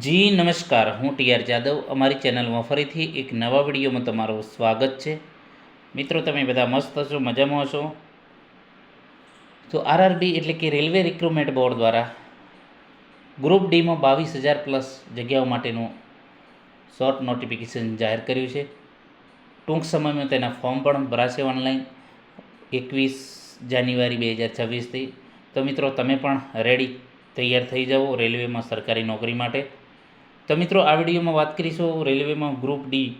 જી, નમસ્કાર. હું T R Jadav. અમારી ચેનલમાં ફરીથી એક નવા વિડીયોમાં તમારું સ્વાગત છે. મિત્રો, તમે બધા મસ્ત હશો, મજામાં હશો? તો આરઆરબી એટલે કે રેલવે રિક્રુટમેન્ટ બોર્ડ દ્વારા ગ્રુપ ડીમાં બાવીસ હજાર પ્લસ જગ્યાઓ માટેનું શોર્ટ નોટિફિકેશન જાહેર કર્યું છે. ટૂંક સમયમાં તેના ફોર્મ પણ ભરાશે ઓનલાઈન, એકવીસ જાન્યુઆરી બે હજાર છવ્વીસથી. તો મિત્રો, તમે પણ રેડી, તૈયાર થઈ જાઓ રેલવેમાં સરકારી નોકરી માટે. તો મિત્રો, આ વિડીયોમાં વાત કરીશું રેલવેમાં ગ્રુપ ડી.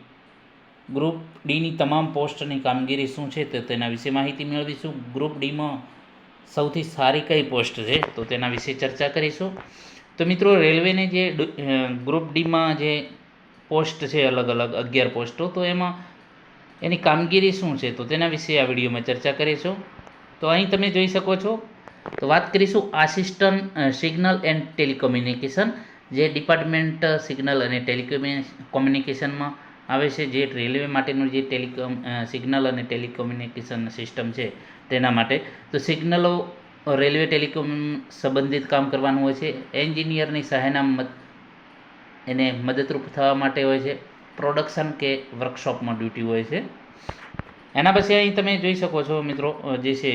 ગ્રુપ ડીની તમામ પોસ્ટની કામગીરી શું છે તો તેના વિશે માહિતી મેળવીશું ગ્રુપ ડીમાં સૌથી સારી કઈ પોસ્ટ છે તો તેના વિશે ચર્ચા કરીશું. તો મિત્રો, રેલવેને જે ગ્રુપ ડીમાં જે પોસ્ટ છે, અલગ અલગ અગિયાર પોસ્ટો, તો એમાં એની કામગીરી શું છે તો તેના વિશે આ વિડીયોમાં ચર્ચા કરીશું. તો અહીં તમે જોઈ શકો છો. તો વાત કરીશું આસિસ્ટન્ટ સિગ્નલ એન્ડ ટેલિકોમ્યુનિકેશન. જે ડિપાર્ટમેન્ટ સિગ્નલ અને ટેલિકોમ્યુ કોમ્યુનિકેશનમાં આવે છે, જે રેલવે માટેનું જે ટેલિકોમ સિગ્નલ અને ટેલિકોમ્યુનિકેશન સિસ્ટમ છે, તેના માટે. તો સિગ્નલો રેલવે ટેલિકોમ સંબંધિત કામ કરવાનું હોય છે. એન્જિનિયરની સહાયના એને મદદરૂપ થવા માટે હોય છે. પ્રોડક્શન કે વર્કશોપમાં ડ્યુટી હોય છે. એના પછી અહીં તમે જોઈ શકો છો મિત્રો જે છે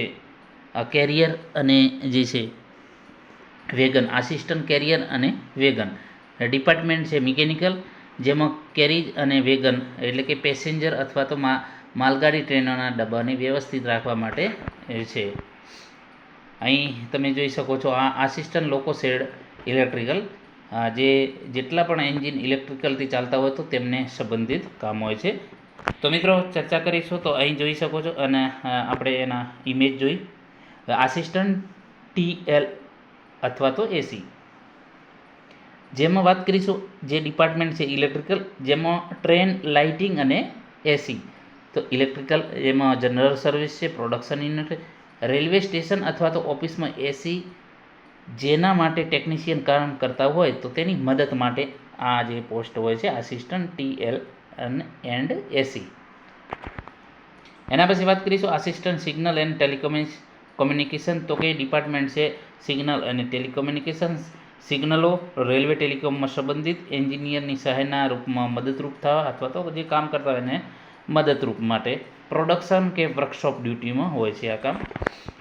કેરિયર અને જે છે વેગન આસિસ્ટન્ટ કેરિયર અને વેગન. ડિપાર્ટમેન્ટ છે મિકેનિકલ જેમાં કેરીજ અને વેગન, એટલે કે પેસેન્જર અથવા તો માલગાડી ટ્રેનોના ડબ્બાને વ્યવસ્થિત રાખવા માટે છે. અહીં તમે જોઈ શકો છો, આ આસિસ્ટન્ટ લોકો શેડ ઇલેક્ટ્રિકલ જે જેટલા પણ એન્જિન ઇલેક્ટ્રિકલથી ચાલતા હોય તો તેમને સંબંધિત કામ હોય છે. તો મિત્રો, ચર્ચા કરીશું તો અહીં જોઈ શકો છો અને આપણે એના ઇમેજ જોઈ. આસિસ્ટન્ટ ટીએલ અથવા તો એસી જેમાં વાત કરીશું જે ડિપાર્ટમેન્ટ છે ઇલેક્ટ્રિકલ જેમાં ટ્રેન લાઇટિંગ અને એસી તો ઇલેક્ટ્રિકલ એમાં જનરલ સર્વિસ છે પ્રોડક્શન યુનિટ રેલવે સ્ટેશન અથવા તો ઓફિસમાં એસી જેના માટે ટેકનિશિયન કામ કરતા હોય તો તેની મદદ માટે આ જે પોસ્ટ હોય છે આસિસ્ટન્ટ ટીએલ એન્ડ એસી એના પછી વાત કરીશું assistant signal and telecommunication communication તો કે ડિપાર્ટમેન્ટ છે સિગ્નલ અને ટેલિકોમ્યુનિકેશન્સ. સિગ્નલો રેલવે ટેલિકોમમાં સંબંધિત એન્જિનિયરની સહાયના રૂપમાં મદદરૂપ થવા અથવા તો જે કામ કરતા હોય એને મદદરૂપ માટે પ્રોડક્શન કે વર્કશોપ ડ્યુટીમાં હોય છે આ કામ.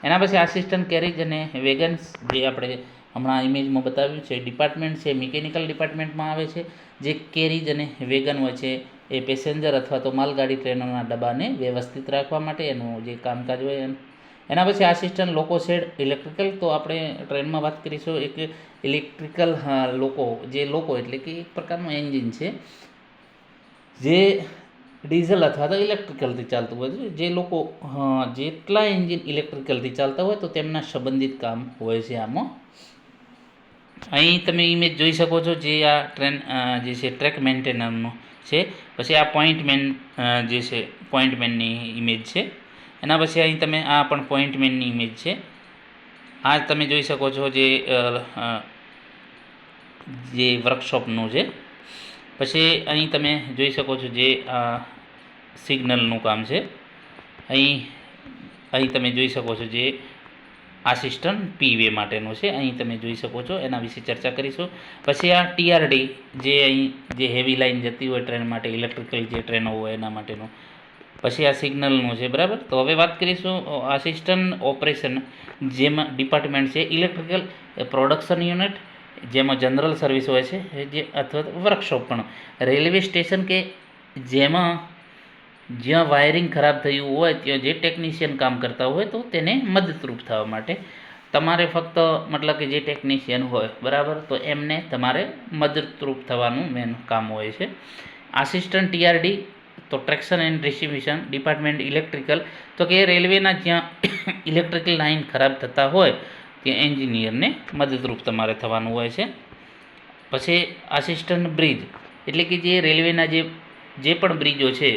એના પછી આસિસ્ટન્ટ કેરેજ અને વેગન્સ જે આપણે હમણાં ઇમેજમાં બતાવ્યું છે, ડિપાર્ટમેન્ટ છે, મિકેનિકલ ડિપાર્ટમેન્ટમાં આવે છે, જે કેરીજ અને વેગન હોય છે એ પેસેન્જર અથવા તો માલગાડી ટ્રેનોના ડબ્બાને વ્યવસ્થિત રાખવા માટે એનું જે કામકાજ હોય એમ એના પછી આસિસ્ટન્ટ લોકો શેડ ઇલેક્ટ્રિકલ તો આપણે ટ્રેનમાં વાત કરીશું, એક ઇલેક્ટ્રિકલ લોકો, જે લોકો એટલે કે એક પ્રકારનું એન્જિન છે. જે ડીઝલ અથવા તો ઇલેક્ટ્રિકલથી ચાલતું હોય છે. જે લોકો જેટલા એન્જિન ઇલેક્ટ્રિકલથી ચાલતા હોય તો તેમના સંબંધિત કામ હોય છે આમાં. અહીં તમે ઇમેજ જોઈ શકો છો જે આ ટ્રેન જે છે ટ્રેક મેન્ટેનરનો છે. પછી આ પોઈન્ટમેન જે છે પોઈન્ટમેનની ઇમેજ છે. એના પછી અહીં તમે આ પણ પોઈન્ટમેનની ઇમેજ છે. આ તમે જોઈ શકો છો જે જે વર્કશોપનું છે. પછી અહીં તમે જોઈ શકો છો જે આ સિગ્નલનું કામ છે. અહીં અહીં તમે જોઈ શકો છો જે આસિસ્ટન્ટ પીવે માટેનું છે. અહીં તમે જોઈ શકો છો એના વિશે ચર્ચા કરીશું. પછી આ ટીઆરડી જે અહીં જે હેવી લાઇન જતી હોય ટ્રેન માટે ઇલેક્ટ્રિકલ જે ટ્રેનો હોય એના માટેનું પછી આ સિગ્નલનું છે, બરાબર? તો હવે વાત કરીશું આસિસ્ટન્ટ ઓપરેશન જેમાં ડિપાર્ટમેન્ટ છે ઇલેક્ટ્રિકલ પ્રોડક્શન યુનિટ જેમાં જનરલ સર્વિસ હોય છે જે અથવા તો વર્કશોપ પણ. રેલવે સ્ટેશન કે જેમાં જ્યાં વાયરિંગ ખરાબ થયું હોય, ત્યાં જે ટેકનિશિયન કામ કરતા હોય, તો તેને મદદરૂપ થવા માટે તમારે ફક્ત, મતલબ કે જે ટેકનિશિયન હોય, બરાબર? તો એમને તમારે મદદરૂપ થવાનું મેન કામ હોય છે. આસિસ્ટન્ટ ટીઆરડી તો traction and distribution department electrical. તો કે રેલવેના જ્યાં ઇલેક્ટ્રિકલ લાઇન ખરાબ થતા હોય ત્યાં એન્જિનિયરને મદદરૂપ તમારે થવાનું હોય છે. પછી આસિસ્ટન્ટ બ્રિજ એટલે કે જે રેલવેના જે જે પણ બ્રિજો છે,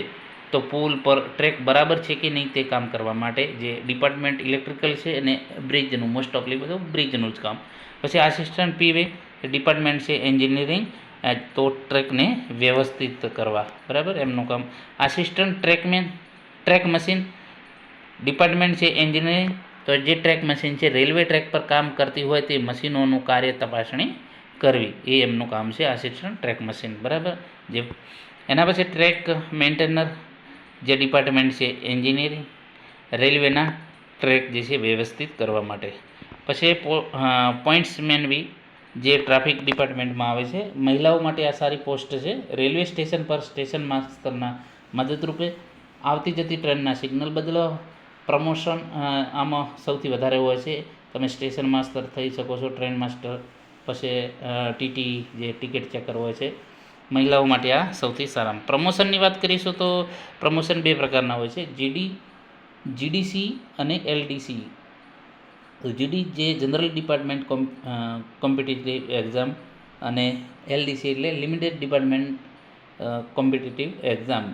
તો પુલ પર ટ્રેક બરાબર છે કે નહીં તે કામ કરવા માટે જે ડિપાર્ટમેન્ટ ઇલેક્ટ્રિકલ છે અને બ્રિજનું મોસ્ટ ઓફલી બધું બ્રિજનું જ કામ. પછી આસિસ્ટન્ટ પીવે, ડિપાર્ટમેન્ટ છે એન્જિનિયરિંગ તો ટ્રેકને વ્યવસ્થિત કરવા. બરાબર? એમનું કામ. Assistant trackman track machine department છે એન્જિનિયરિંગ તો જે ટ્રેક મશીન છે રેલવે ટ્રેક પર કામ કરતી હોય તે મશીનોનું કાર્ય તપાસણી કરવી. એ એમનું કામ છે આસિસ્ટન્ટ ટ્રેક મશીન બરાબર? જે એના પછી ટ્રેક મેન્ટેનર જે ડિપાર્ટમેન્ટ છે એન્જિનિયરિંગ રેલવેના ટ્રેક જે છે, વ્યવસ્થિત કરવા માટે. પછી પોઈન્ટ્સમેન બી જે ટ્રાફિક ડિપાર્ટમેન્ટમાં આવે છે, મહિલાઓ માટે આ સારી પોસ્ટ છે. રેલવે સ્ટેશન પર સ્ટેશન માસ્તરના મદદરૂપે આવતી જતી ટ્રેનના સિગ્નલ બદલો, પ્રમોશન આમાં સૌથી વધારે હોય છે. તમે સ્ટેશન માસ્તર થઈ શકો છો, ટ્રેન માસ્ટર પછી ટીટી જે ટિકિટ ચેકર હોય છે. મહિલાઓ માટે આ સૌથી સારા. પ્રમોશનની વાત કરીશું તો પ્રમોશન બે પ્રકારના હોય છે. જીડી, જીડીસી અને એલડીસી. તો જીડી જે general department comp competitive exam અને એલડીસી એટલે લિમિટેડ ડિપાર્ટમેન્ટ કોમ્પિટિટિવ એક્ઝામ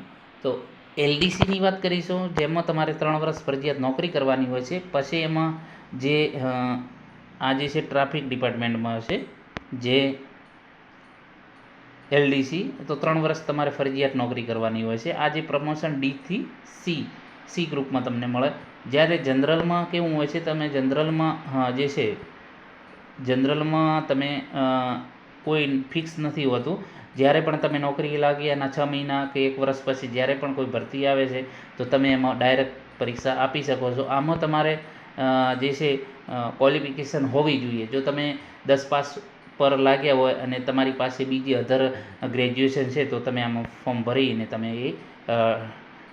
તો એલડીસીની વાત કરીશું, જેમાં તમારે ત્રણ વર્ષ ફરજિયાત નોકરી કરવાની હોય છે. પછી એમાં જે આ જે છે ટ્રાફિક ડિપાર્ટમેન્ટમાં હશે, જે એલડીસી તો ત્રણ વર્ષ તમારે ફરજિયાત નોકરી કરવાની હોય છે. આ જે પ્રમોશન ડીથી સી સી ગ્રુપમાં તમને મળે. જ્યારે જનરલમાં કેવું હોય છે, તમે જનરલમાં જે છે, જનરલમાં તમે કોઈ ફિક્સ નથી હોતું. જ્યારે પણ તમે નોકરી લાગી અને છ મહિના કે એક વર્ષ પછી જ્યારે પણ કોઈ ભરતી આવે છે, તો તમે એમાં ડાયરેક્ટ પરીક્ષા આપી શકો છો. આમાં તમારે જે છે ક્વોલિફિકેશન હોવી જોઈએ. જો તમે દસ પાસ પર લાગ્યા હોય અને તમારી પાસે બીજી અધર ગ્રેજ્યુએશન છે, તો તમે આમાં ફોર્મ ભરીને તમે એ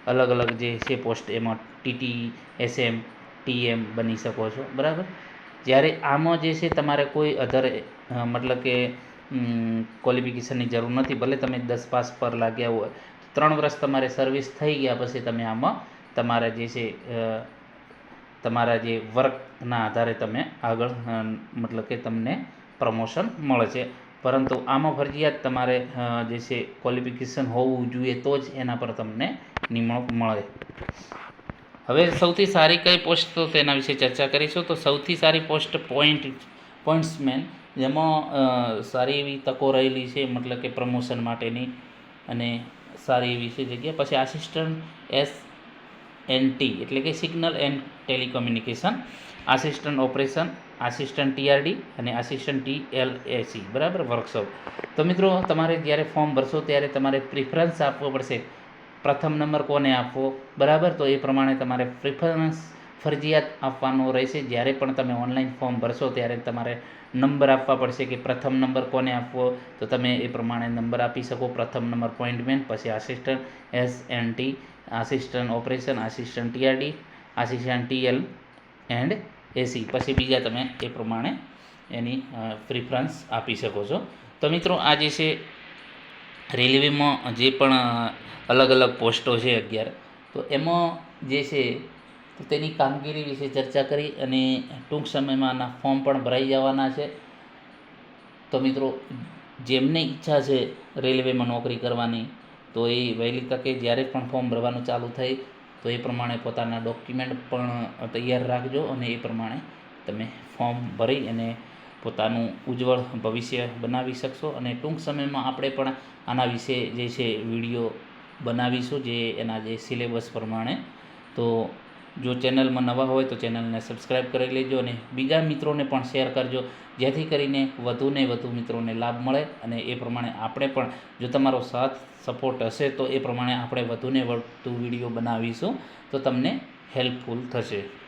અલગ અલગ જે છે પોસ્ટ એમાં ટીટી એસએમ ટીએમ બની શકો છો, બરાબર? જ્યારે આમાં જે છે તમારે કોઈ અધર મતલબ કે ક્વોલિફિકેશનની જરૂર નથી, ભલે તમે દસ પાસ પર લાગ્યા હોય ત્રણ વર્ષ તમારે સર્વિસ થઈ ગયા પછી તમે આમાં તમારા જે છે તમારા જે વર્કના આધારે તમે આગળ મતલબ કે તમને પ્રમોશન મળે છે. પરંતુ આમાં ફરજિયાત તમારે જે છે ક્વોલિફિકેશન હોવું જોઈએ તો જ એના પર તમને નિમણૂક મળે હવે સૌથી સારી કઈ પોસ્ટ તો તેના વિશે ચર્ચા કરીશું. તો સૌથી સારી પોસ્ટ પોઈન્ટ પોઈન્ટ્સમેન જેમાં સારી એવી તકો રહેલી છે, મતલબ કે પ્રમોશન માટેની અને સારી એવી છે જગ્યા. પછી આસિસ્ટન્ટ એસ એન ટી એટલે કે signal and telecommunication assistant operation assistant TRD અને આસિસ્ટન્ટ ટીએલએસી બરાબર? વર્કશોપ તો મિત્રો, તમારે જ્યારે ફોર્મ ભરશો ત્યારે તમારે પ્રિફરન્સ આપવો પડશે. પ્રથમ નંબર કોને આપવો? બરાબર? તો એ પ્રમાણે તમારે પ્રિફરન્સ ફરજિયાત આપવાનો રહેશે. જ્યારે પણ તમે ઓનલાઈન ફોર્મ ભરશો, ત્યારે તમારે નંબર આપવા પડશે કે પ્રથમ નંબર કોને આપવો? તો તમે એ પ્રમાણે નંબર આપી શકો. પ્રથમ નંબર પોઈન્ટમેન પછી assistant S N T assistant operation assistant TRD assistant TL and AC પછી બીજા તમે એ પ્રમાણે એની પ્રિફરન્સ આપી શકો છો. તો મિત્રો, આ જે છે રેલવેમાં જે પણ અલગ અલગ પોસ્ટો છે અગિયાર તો એમાં જે છે, તો તેની કામગીરી વિશે ચર્ચા કરી અને ટૂંક સમયમાં આના ફોર્મ પણ ભરાઈ જવાના છે. તો મિત્રો, જેમને ઈચ્છા છે રેલવેમાં નોકરી કરવાની, તો એ વહેલી તકે જ્યારે પણ ફોર્મ ભરવાનું ચાલુ થાય, તો એ પ્રમાણે પોતાના ડોક્યુમેન્ટ પણ તૈયાર રાખજો અને એ પ્રમાણે તમે ફોર્મ ભરી અને પોતાનું ઉજ્જવળ ભવિષ્ય બનાવી શકશો. અને ટૂંક સમયમાં આપણે પણ આના વિશે જે છે, વીડિયો બનાવીશું જે એના જે સિલેબસ પ્રમાણે. તો જો ચેનલમાં નવા હોય તો ચેનલને સબસ્ક્રાઈબ કરી લેજો અને બીજા મિત્રોને પણ શેર કરજો. જેથી કરીને વધુને વધુ મિત્રોને લાભ મળે અને એ પ્રમાણે આપણે પણ જો તમારો સાથ, સપોર્ટ હશે તો એ પ્રમાણે આપણે વધુને વધુ વીડિયો બનાવીશું તો તમને હેલ્પફુલ થશે.